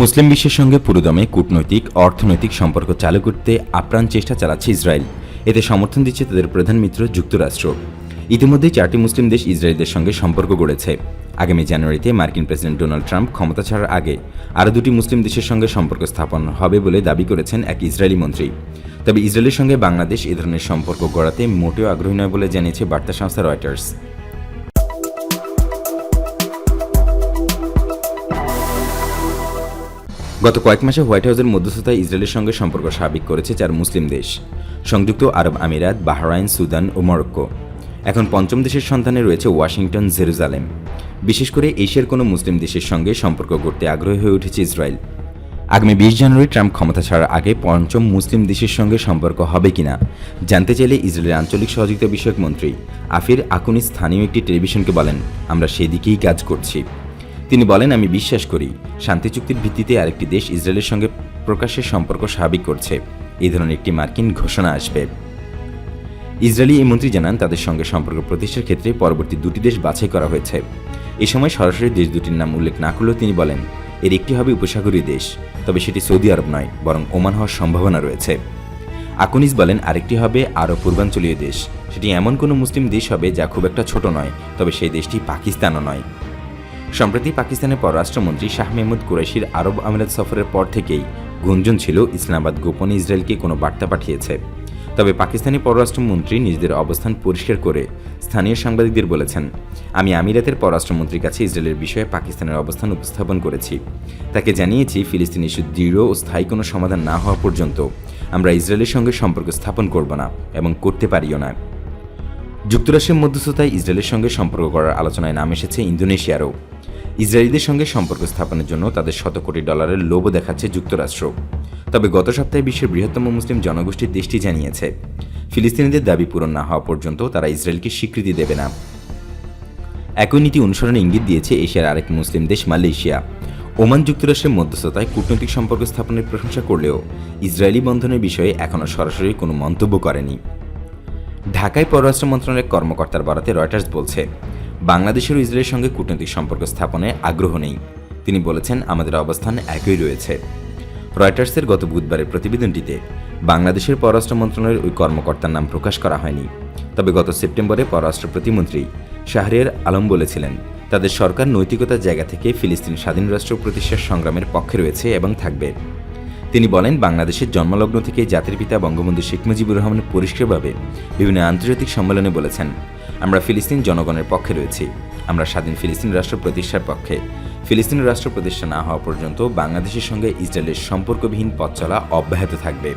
মুসলিম বিশ্বের সঙ্গে পুরোদমে কূটনৈতিক, অর্থনৈতিক সম্পর্ক চালু করতে আপ্রাণ চেষ্টা চালাচ্ছে ইসরায়েল। এতে সমর্থন দিচ্ছে তাদের প্রধান মিত্র যুক্তরাষ্ট্র। ইতিমধ্যে চারটি মুসলিম দেশ ইসরায়েলদের সঙ্গে সম্পর্ক গড়েছে। আগামী জানুয়ারিতে মার্কিন প্রেসিডেন্ট ডোনাল্ড ট্রাম্প ক্ষমতা ছাড়ার আগে আরও দুটি মুসলিম দেশের সঙ্গে সম্পর্ক স্থাপন হবে বলে দাবি করেছেন এক ইসরায়েলি মন্ত্রী। তবে ইসরায়েলের সঙ্গে বাংলাদেশ এ ধরনের সম্পর্ক গড়াতে মোটেও আগ্রহী নয় বলে জানিয়েছে বার্তা সংস্থা রয়টার্স। গত কয়েক মাসে হোয়াইট হাউসের মধ্যস্থতায় ইসরায়েলের সঙ্গে সম্পর্ক স্বাভাবিক করেছে চার মুসলিম দেশ, সংযুক্ত আরব আমিরাত, বাহরাইন, সুদান ও মরক্কো। এখন পঞ্চম দেশের সন্ধানে রয়েছে ওয়াশিংটন, জেরুজালেম। বিশেষ করে এশিয়ার কোনো মুসলিম দেশের সঙ্গে সম্পর্ক গড়তে আগ্রহী হয়ে উঠেছে ইসরায়েল। আগামী বিশ জানুয়ারি ট্রাম্প ক্ষমতা ছাড়ার আগে পঞ্চম মুসলিম দেশের সঙ্গে সম্পর্ক হবে কিনা, জানতে চাইলে ইসরায়েলের আঞ্চলিক সহযোগিতা বিষয়ক মন্ত্রী আফির আকুনি স্থানীয় একটি টেলিভিশনকে বলেন, আমরা সেদিকেই কাজ করছি। তিনি বলেন, আমি বিশ্বাস করি, শান্তি চুক্তির ভিত্তিতে আরেকটি দেশ ইসরায়েলের সঙ্গে প্রকাশ্যে সম্পর্ক স্বাভাবিক করছে। এই ধরনের একটি মার্কিন ঘোষণা আসবে। ইসরায়েলি এই মন্ত্রী জানান, তাদের সঙ্গে সম্পর্ক প্রতিষ্ঠার ক্ষেত্রে পরবর্তী দুটি দেশ বাছাই করা হয়েছে। এ সময় সরাসরি দেশ দুটির নাম উল্লেখ না করলেও তিনি বলেন, এর একটি হবে উপসাগরীয় দেশ, তবে সেটি সৌদি আরব নয়, বরং ওমান হওয়ার সম্ভাবনা রয়েছে। আকুনিস বলেন, আরেকটি হবে আরও পূর্বাঞ্চলীয় দেশ। সেটি এমন কোনো মুসলিম দেশ হবে যা খুব একটা ছোট নয়, তবে সেই দেশটি পাকিস্তানও নয়। সম্প্রতি পাকিস্তানের পররাষ্ট্রমন্ত্রী শাহ মেহমুদ কুরেশির আরব আমিরাত সফরের পর থেকেই গুঞ্জন ছিল ইসলামাবাদ গোপনে ইসরায়েলকে কোনো বার্তা পাঠিয়েছে। তবে পাকিস্তানি পররাষ্ট্রমন্ত্রী নিজেদের অবস্থান পরিষ্কার করে স্থানীয় সাংবাদিকদের বলেছেন, আমি আমিরাতের পররাষ্ট্রমন্ত্রীর কাছে ইসরায়েলের বিষয়ে পাকিস্তানের অবস্থান উপস্থাপন করেছি। তাকে জানিয়েছি, ফিলিস্তিন ইস্যু দৃঢ় ও স্থায়ী কোনো সমাধান না হওয়া পর্যন্ত আমরা ইসরায়েলের সঙ্গে সম্পর্ক স্থাপন করব না এবং করতে পারিও না। যুক্তরাষ্ট্রের মধ্যস্থতায় ইসরায়েলের সঙ্গে সম্পর্ক করার আলোচনায় নাম এসেছে ইন্দোনেশিয়ারও। ইসরায়েলিদের সঙ্গে সম্পর্ক স্থাপনের জন্য তাদের শত কোটি ডলারের লোভও দেখাচ্ছে যুক্তরাষ্ট্র। তবে গত সপ্তাহে বিশ্বের বৃহত্তম মুসলিম জনগোষ্ঠীর দেশটি জানিয়েছে, ফিলিস্তিনিদের দাবি পূরণ না হওয়া পর্যন্ত তারা ইসরায়েলকে স্বীকৃতি দেবে না। একই নীতি অনুসরণে ইঙ্গিত দিয়েছে এশিয়ার আরেক মুসলিম দেশ মালয়েশিয়া। ওমান যুক্তরাষ্ট্রের মধ্যস্থতায় কূটনৈতিক সম্পর্ক স্থাপনের প্রশংসা করলেও ইসরায়েলি বন্ধনের বিষয়ে এখনও সরাসরি কোনো মন্তব্য করেনি। ঢাকায় পররাষ্ট্র মন্ত্রণালয়ের কর্মকর্তার বরাতে রয়টার্স বলছে, বাংলাদেশের ইসরায়েলের সঙ্গে কূটনৈতিক সম্পর্ক স্থাপনে আগ্রহ নেই। তিনি বলেছেন, আমাদের অবস্থান একই রয়েছে। রয়টার্সের গত বুধবারের প্রতিবেদনটিতে বাংলাদেশের পররাষ্ট্র মন্ত্রণালয়ের ওই কর্মকর্তার নাম প্রকাশ করা হয়নি। তবে গত সেপ্টেম্বরে পররাষ্ট্র প্রতিমন্ত্রী শাহরিয়ার আলম বলেছিলেন, তাদের সরকার নৈতিকতার জায়গা থেকে ফিলিস্তিন স্বাধীন রাষ্ট্র প্রতিষ্ঠার সংগ্রামের পক্ষে রয়েছে এবং থাকবে। তিনি বলেন, বাংলাদেশের জন্মলগ্ন থেকে জাতির পিতা বঙ্গবন্ধু শেখ মুজিবুর রহমান পরিষ্কারভাবে বিভিন্ন আন্তর্জাতিক সম্মেলনে বলেছেন, আমরা ফিলিস্তিন জনগণের পক্ষে রয়েছি। আমরা স্বাধীন ফিলিস্তিন রাষ্ট্র প্রতিষ্ঠার পক্ষে। ফিলিস্তিন রাষ্ট্র প্রতিষ্ঠা না হওয়া পর্যন্ত বাংলাদেশের সঙ্গে ইসরায়েলের সম্পর্কবিহীন পথ চলা অব্যাহত থাকবে।